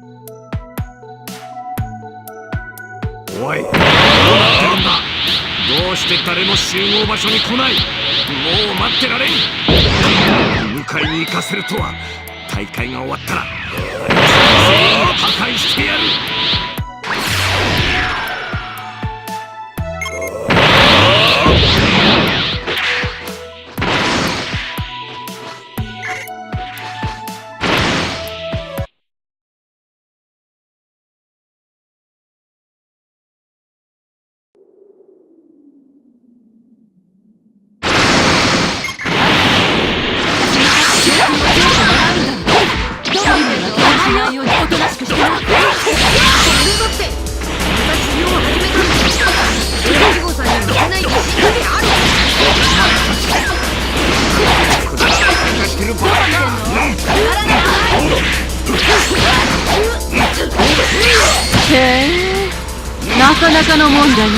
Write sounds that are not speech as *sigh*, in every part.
おい。どうなってるんだどうして誰も集合場所に来ない。もう待ってられん。迎えに行かせるとは。大会が終わったら。全員を破壊してやるなかのもんだね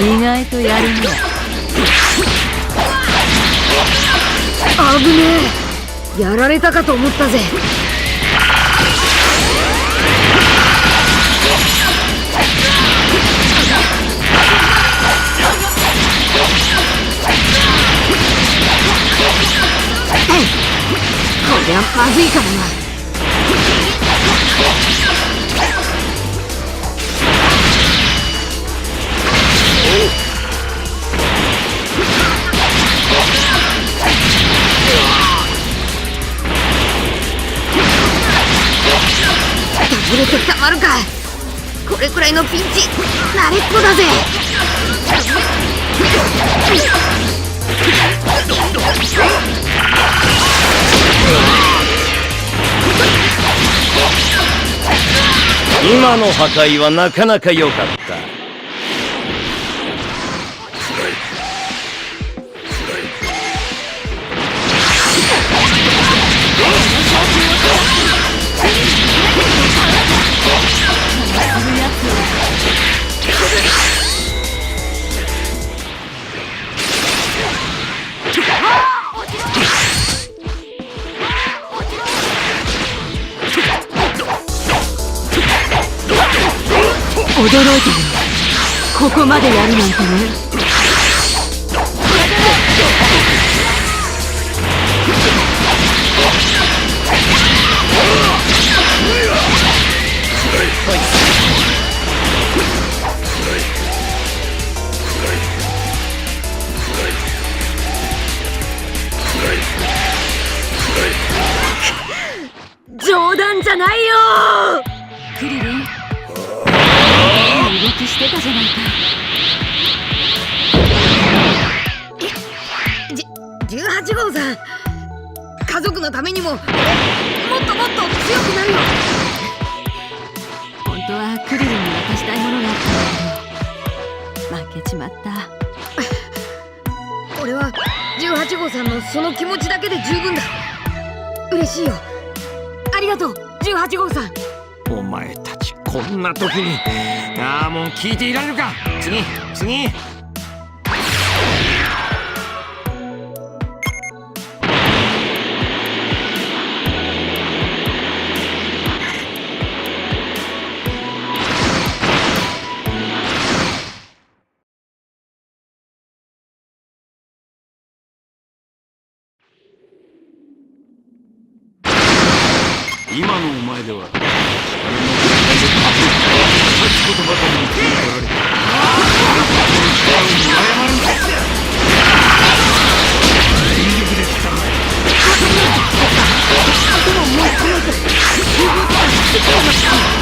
意外とやるね。危ねえ。やられたかと思ったぜ。こりゃまずいかもな。れくらいのピンチ。慣れっこだぜ。今の破壊はなかなか良かった驚い。たねここまでやるなんてね冗談じゃないよクリリンしてたじゃないかじ18号さん。家族のためにも俺もっともっと強くなるよ。本当はクリリンに渡したいものがあったんだけど負けちまった。俺は18号さんのその気持ちだけで十分だ。嬉しいよ。ありがとう。18号さん。お前こんな時にああもう聞いていられるか？次次。今のお前ではことばかりに気に取られて力を見誤るんだ全力で戦うまだ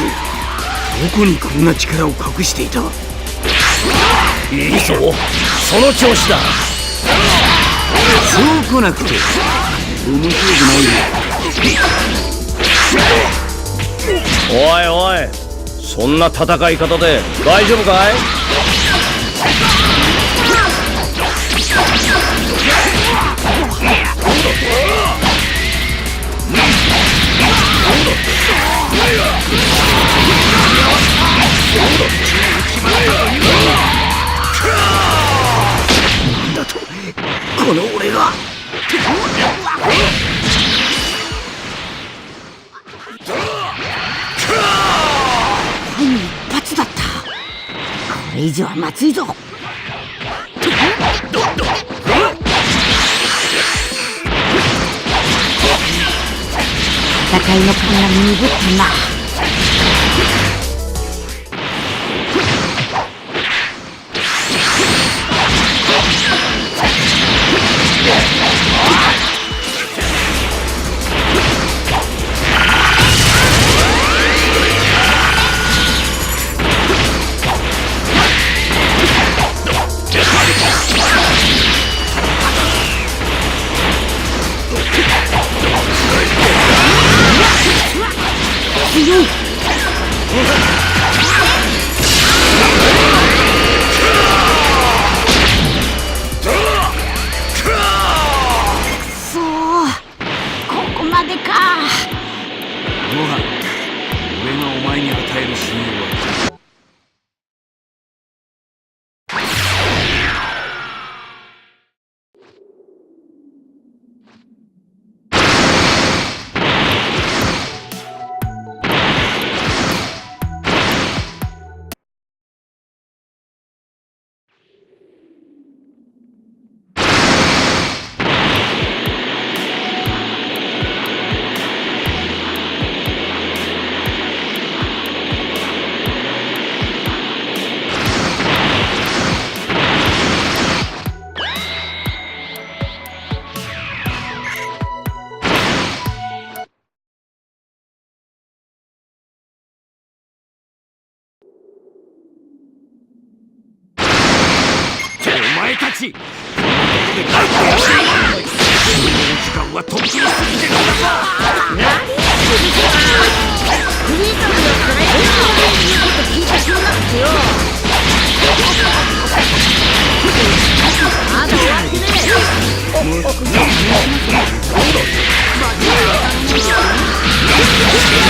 どこにこんな力を隠していた？いいぞ。その調子だ。そう来なくて。面白くないよおいおい。そんな戦い方で大丈夫かい？この俺が。一発だった。これ以上はまずいぞ。戦いの勘が鈍ったな。ロハン俺がお前に与える信用は。お前たちことこで帰ってやる時間はとっくに過ぎてるんだぞクリートのやつから言うこと聞いてくんなくてよまだ終わってねえ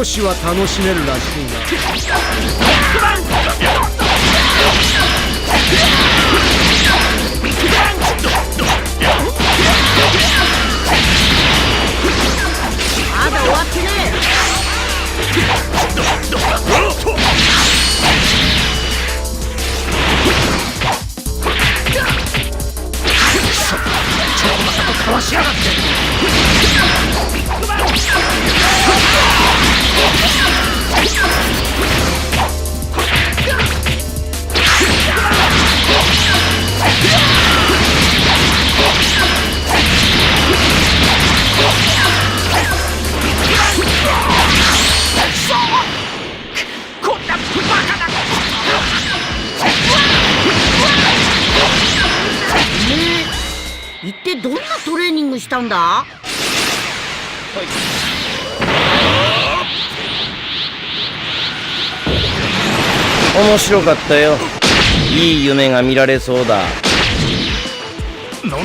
少しは楽しめるらしいな。まだ終わってねえ。かわしやがってんだ？面白かったよ。いい夢が見られそうだ。な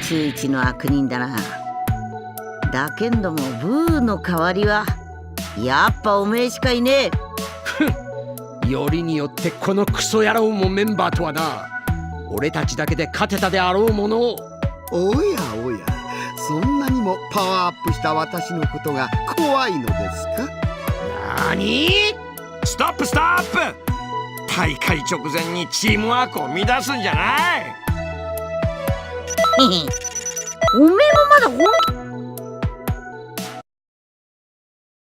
宇宙一の悪人だな。だけんどもブーの代わりはやっぱおめえしかいねえ。よりによってこのクソ野郎もメンバーとはな。俺たちだけで勝てたであろうもの。をおやおや。そんなにもパワーアップした私のことが怖いのですか？なにストップストップ。大会直前にチームワークを乱すんじゃない *laughs* おめえもまだ本気